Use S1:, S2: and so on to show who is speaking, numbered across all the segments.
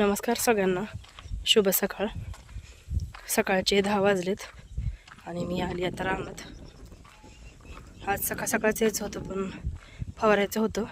S1: नमस्कार सगळ्यांना. शुभ सकाळ. सकाळचे दहा वाजलेत आणि मी आली आता रानात आज सकाळ सकाळचं यायचं होतं पण फवारायचं होतं.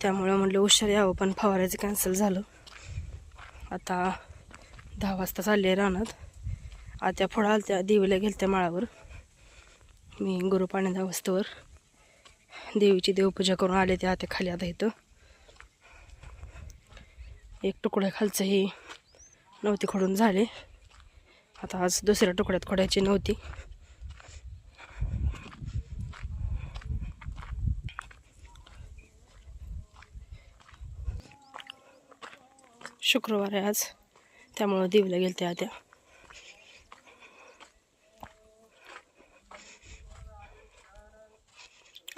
S1: त्यामुळं म्हटलं उशीर यावं पण फवारायचं कॅन्सल झालं. आता दहा वाजता चालली आहे रानात आत्या पुढं आलत्या देवीला गेलत्या माळावर. मी गुरु पाण्याच्या वस्तूवर देवीची देवपूजा करून आले ते आत्या खाली आता इथं. एक तुकडे खालचं ही नव्हती खोडून झाले. आता आज दुसऱ्या तुकड्यात खोडायची नव्हती. शुक्रवार आहे आज त्यामुळं देवीला गेलते आत्या.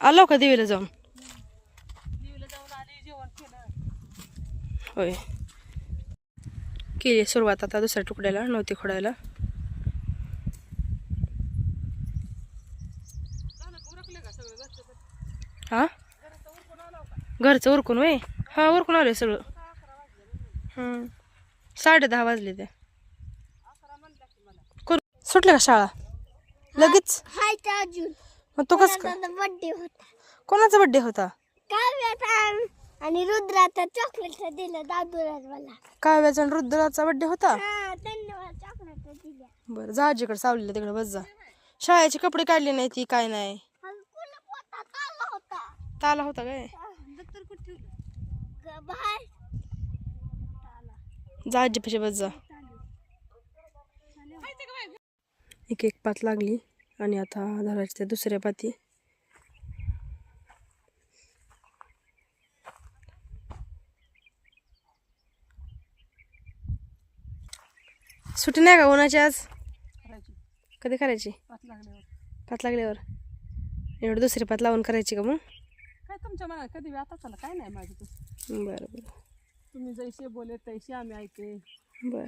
S1: आलो का देवीला जाऊन? होय. केली सुरुवात आता दुसऱ्या तुकड्याला नव्हती खोडायला. हा? घरचं उरकून वय हा उरकून आलोय सगळं. हम्म. साडे दहा वाजले ते. सुटले का शाळा? लगेच? मग तो कस
S2: बर्थडे होता.
S1: कोणाचा बड्डे होता?
S2: आणि रुद्राचा चॉकलेट दिलं दादूराज मला
S1: काव्याचा आणि रुद्राचा बड्डे होता?
S2: हा त्यांनी चॉकलेट दिल्या.
S1: बरं जा आजीकडे सावलेलं तिकडे बस जा. शाळेचे कपडे काढले नाही ती काय नाही.
S2: आणि कुलप होता चालला होता?
S1: ताला होता काय?
S2: दत्तर कुठे ठेवलं? ग- बाहेर.
S1: जा बस जा. एक एक पात लागली आणि आता धरायची त्या दुसऱ्या पाती. सुट्टी नाही का उन्हाची आज? कधी करायची? पात लागल्यावर. एवढं दुसरी पात लावून करायची का मग?
S3: काय तुमच्या मनात कधी आता चला काय नाही माझं
S1: बरं बरं.
S3: तुम्ही जैसे बोले तैसे आम्ही ऐके
S1: बरं.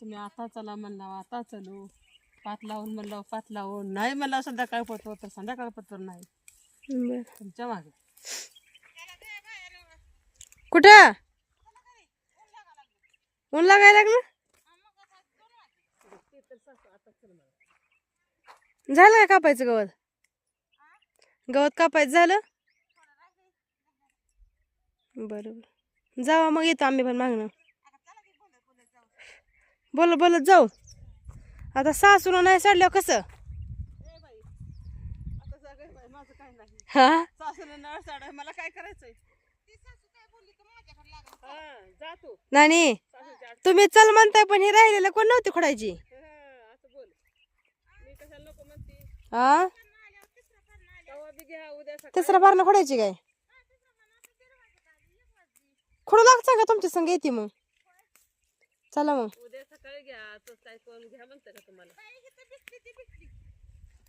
S3: तुम्ही आता चला म्हणला आता चलो. पात लावून म्हणलं पात लावून. नाही म्हणलं संध्याकाळ पत्र तर संध्याकाळ पत्र नाही.
S1: बरं.
S3: तुमच्या मागे.
S1: कुठं? ऊन लागायला लागलं? झालं का कापायचं गवत? गवत कापायचं झालं? बरोबर जावा मग येतो आम्ही पण मागणं. बोल बोलत जाऊ. आता सासून नाही सोडल्यावर कसं?
S3: नाही
S1: हा?
S3: मला काय करायचंय नाही
S1: तुम्ही चल म्हणताय पण हे राहिलेलं कोण नव्हती खोडायची
S3: हा, असं बोल मी कशाला नको म्हणते
S1: हा तिसरा पारणं खोडायची काय? खोडू लागतं का तुमच्या संग? येते मग. चला मग.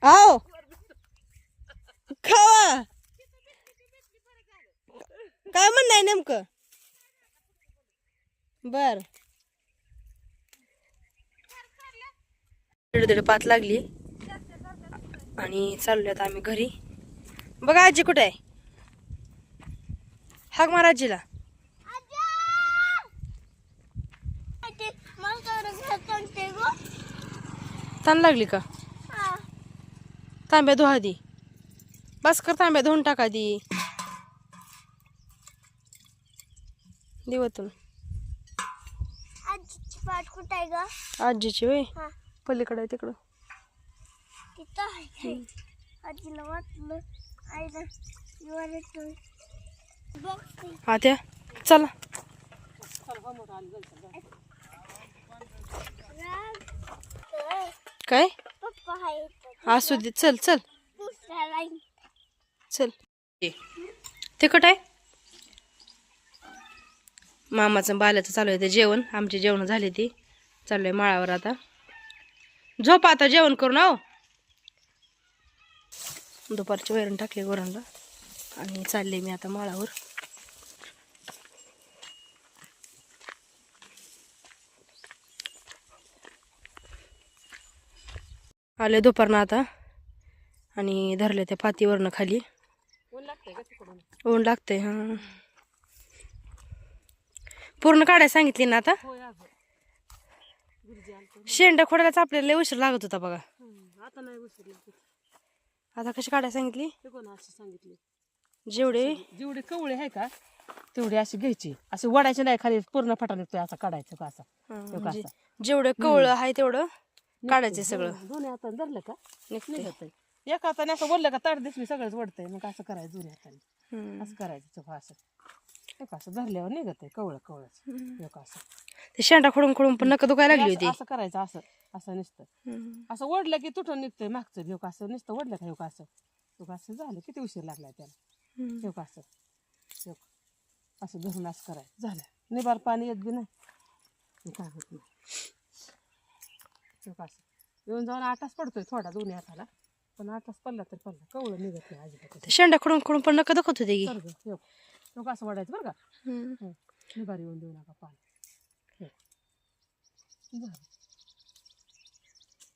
S1: आओ! खावा! काय म्हणणं नेमकं? बर. दीड दीड पात लागली. आणि चाललोय आता आम्ही घरी. बघा आजी कुठे आहे? हाक मारा आजीला. ताण लागली का? तांब्या धुवा दी बस कर तांब्या धुवून टाका दी दिवतून.
S2: आजीची पाठ कुठे आहे ग?
S1: आजीची वय
S2: हा.
S1: पलीकडे आहे तिकडं.
S2: तिथं आहे. आजीला वाटलं आईला बघ
S1: आत्या चला. काय?
S2: पप्पा आहे
S1: असू दे चल चल.
S2: दुसऱ्या लाईन
S1: चल. तिकट आहे? मामाचं बाल्याचं चालू आहे ते जेवण. आमची जेवण झाली ती. चालू आहे माळावर आता. झोप आता जेवण करून आहो दुपारची वैरण टाकली गोरांना आणि चालले मी आता माळावर. आले दुपारनं आता आणि धरले त्या पातीवरनं खाली.
S3: ऊन लागतंय
S1: लागतंय हां. पूर्ण काढायला सांगितली ना आता? शेंडा खोडायलाच आपल्याला लय उशीर लागत होता बघा.
S3: आता नाही उशीर लागत.
S1: आता कशी काढायला सांगितली?
S3: ते कोण असं सांगितले?
S1: जेवढे?
S3: जेवढे कवळे आहे का तेवढे अशी घ्यायची. असे वडायचे नाही खाली पूर्ण फटा निघतोय असा काढायचं का असा? तो
S1: म्हणजे. जेवढं कवळं आहे तेवढं काढायचं सगळं.
S3: दोन्ही हाताने धरलं का?
S1: निघतंय.
S3: निघतंय. एका हाताने असं बोललं का ताट दिसली सगळंच वडतंय. मग असं करायचं दोन्ही हाताने.
S1: हं.
S3: असं करायचं चोखा असं. एक असं धरल्यावर निघत आहे कवळं कवळच. एक असं.
S1: ते शेंडा खोडून खोडून पण नका दुखायला लागली
S3: असं-
S1: होती.
S3: असं करायचं असं असं नुसतं.
S1: हं.
S3: असं ओढलं की तुटून निघतंय मागचं भिवक असं नुसतं ओढलं का भिवक असं? भिवक असं झालं किती उशीर लागलाय त्याला?
S1: हं.
S3: भिवक असं? भिवक असं धरून असं करायचं. झालं. निबार पाणी येत बी नाही. काय होत नाही. असं? येऊन जाऊन आटाच पडतोय थोडा दोन्ही हाताला. पण आटाच पडला तर पडला. कवळं निघत नाही अजिबात
S1: शेंडा खोडून खोडून पण नका दुखत होते की.
S3: कर गं, असं वाढायचं बरं का. निबार येऊन देऊ नका पाणी.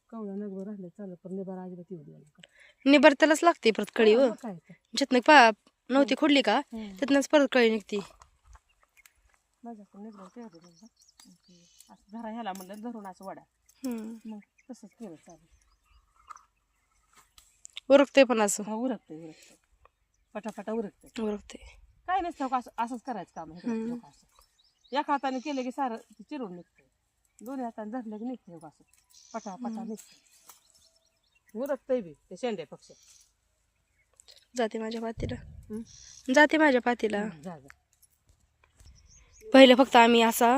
S3: कवळं राहिले चालत पण निबर
S1: त्यालाच लागते परत कळी व.
S3: काय तर.
S1: जिथनं पा नव्हती खोडली का
S3: हं.
S1: परत कळी निघते.
S3: माझ्याकडून निघून ठेवले म्हणलं असं धरा ह्याला म्हणलं धरून असं वडा.
S1: हं.
S3: मग तसंच केलं चालेल.
S1: उरकते पण असं.
S3: हा उरकते उरकते पटापटा उरकते
S1: उरकते
S3: काय नसतं असं असंच करायचं काम आहे.
S1: हम्म.
S3: असं. एका हाताने केलं की सारं चिरून निघते. दोन्ही हाताने धरलं की निघते हो, असं. पटा पटा निघते. उरकतंय बी ते शेंड्या पक्ष.
S1: जाते माझ्या पातीला. जाते माझ्या पातीला.
S3: जा जा.
S1: पहिले फक्त आम्ही असा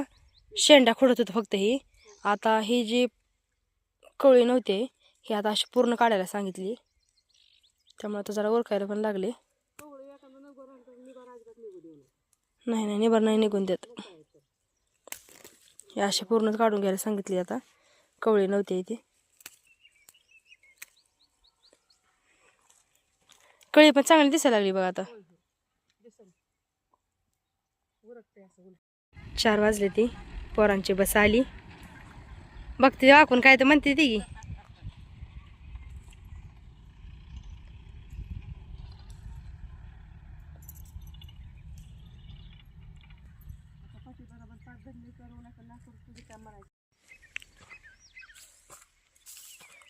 S1: शेंडा खोडत होतो फक्त ही. आता ही जी कवळी नव्हते ही आता अशी पूर्ण काढायला सांगितली. त्यामुळे आता जरा ओळखायला पण लागले. नाही नाही निबर नाही निघून देत. हे अशी पूर्णच काढून घ्यायला सांगितली आता. कवळी नव्हती इथे कळी पण चांगली दिसायला लागली बघा आता. चार वाजले ती. पोरांची बस आली. बघते आपण काय तर म्हणते ती.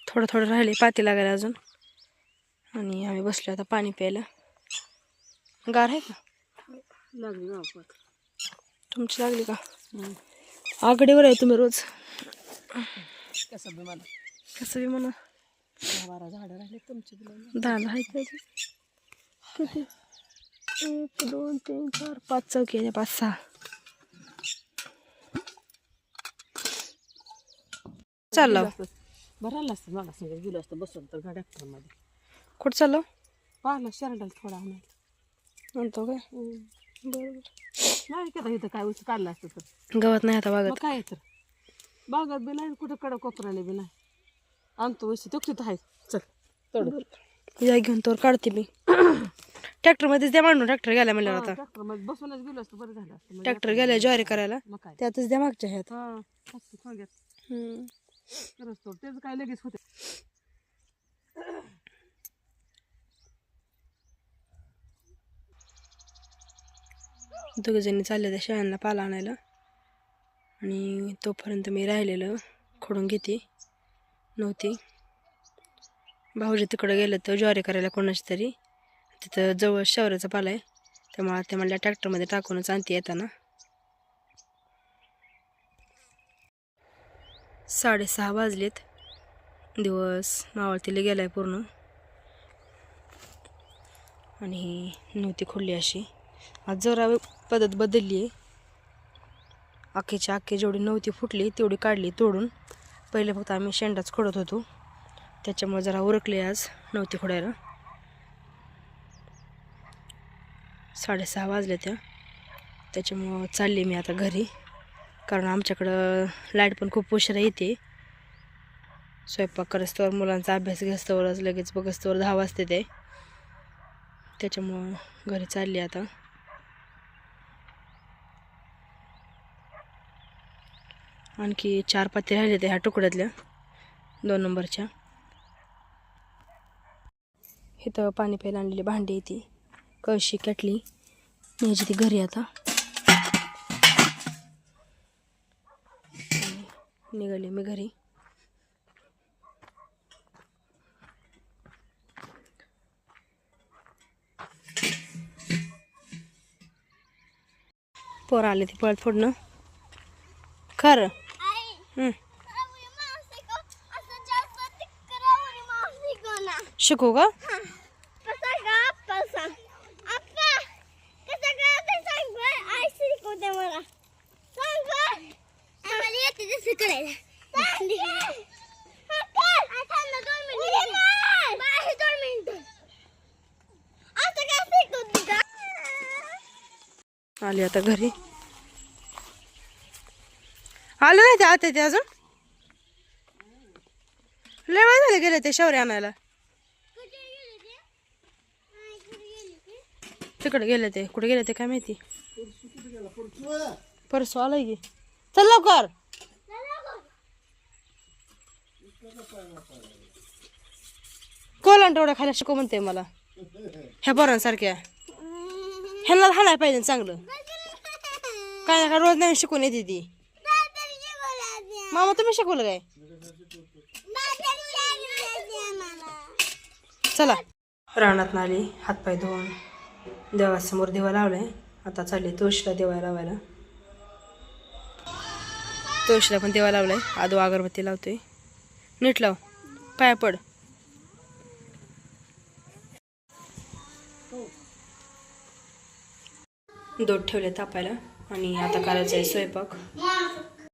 S1: थोडं थोडं राहिले पाती लागायला अजून. आणि आम्ही बसलो आता पाणी प्यायला. गार आहे का?
S3: लागली
S1: तुमची लागली का? आघाडीवर आहे तुम्ही रोज.
S3: कसं बी मला
S1: कसं बी म्हणा.
S3: दहा बारा झाडं राहिले तुमची.
S1: दहा आहेत एक दोन तीन चार पाच चौकी आहे पाच सहा. चाललो
S3: गेलं असतं. बरं आलं असतं मला सगळं गेलं असतं बसून तर गाड्या मध्ये
S1: कुठं चाललो
S3: पाहिलं शरडाला थोडा आणायला.
S1: म्हणतो काय? बरोबर.
S3: नाही का इथं काय उच काढलं असतं तर?
S1: गवत नाही आता
S3: मग
S1: वागत
S3: काय तर? बागात बी नाही कुठं कडं कोपराने बी नाही. आणतो वशी तो तिथं आहे. चल तोड.
S1: या घेऊन तोर काढते मी. ट्रॅक्टर मध्येच द्या मांडून. ट्रॅक्टर गेला म्हणल्यावर आता.
S3: ट्रॅक्टरमध्ये बसूनच गेलो असतं. बरं झालं असतं.
S1: ट्रॅक्टर गेला ज्वारी करायला.
S3: मग काय?
S1: त्यातच द्या मागच्या ह्यात.
S3: हा थोडक्यात
S1: हम्म.
S3: करतो तेच काय लगेच होते.
S1: दोघंजणी चालले त्या शेळ्यांना पाला आणायला. आणि तोपर्यंत मी राहिलेलं खोडून घेते. नव्हती. भाऊजी तिकडं गेलं तर ज्वारी करायला कोणाची तरी. तिथं जवळ शहराचा पाला आहे. त्यामुळे ते म्हणल्या ट्रॅक्टरमध्ये टाकूनच आणते येताना. साडेसहा वाजलेत. दिवस मावळतीला गेला आहे पूर्ण. आणि नव्हती खोडली अशी. आज जरा पद्धत बदलली आहे. आखीच्या आखी जेवढी नव्हती फुटली तेवढी काढली तोडून. पहिले फक्त आम्ही शेंडाच खोडत होतो. त्याच्यामुळे जरा उरकले आज नव्हती खोडायला. साडेसहा वाजले त्या. त्याच्यामुळं चालली मी आता घरी. कारण आमच्याकडं लाइट पण खूप उशिरा येते. स्वयंपाक करस्तवर मुलांचा अभ्यास घेस्तवरच लगेच बघस्तवर दहा वाजते ते. त्याच्यामुळं घरी चालली आता. आणखी चार पाती राहिले ते ह्या तुकड्यातल्या दोन नंबरच्या. इथं पाणी प्यायला आणलेली भांडी येते कळशी कॅटली. न्यायची ती घरी आता. निघाली मी घरी. पोरं आले ते पळत फोडणं. खरं?
S2: आई
S1: हं.
S2: राहुरी मावशी को असं जास्त तिक्क राहुरी मावशी को ना
S1: शिकू का
S2: कसा का आप्पा सांग आप्पा कसा का ते सांग बरं. आई शिकवते मला सांग बरं. आम्हाला येते तसं करायला सांग. आई, थांब ना दोन मिनिटं. बाहेर दोन मिनिटं. आता काय शिकवते का?
S1: आली आता घरी. आलं नाही ते आता ते अजून? लय वेळ झाले गेले ते शौर्य आणायला. तिकडे गेले ते कुठे गेले ते काय माहिती? परसू आलाय की. चल लवकर. कोलंटवड्या खायला शिकव म्हणते मला. ह्या पोरांसारख्या. ह्यांना हाणाय पाहिजे चांगलं. काय ना काय रोज नवीन शिकून येते ती. मामा तुम्ही शिकवलं काय? चला. रानात आली हातपाय धुवून. देवासमोर देवा लावलाय. आता चालली तुळशीला देवा लावायला. तुळशीला पण देवा लावलाय. आदो अगरबत्ती लावतोय. नीट लाव. पाया पड. दूध ठेवले तापायला. आणि आता करायचं आहे स्वयंपाक.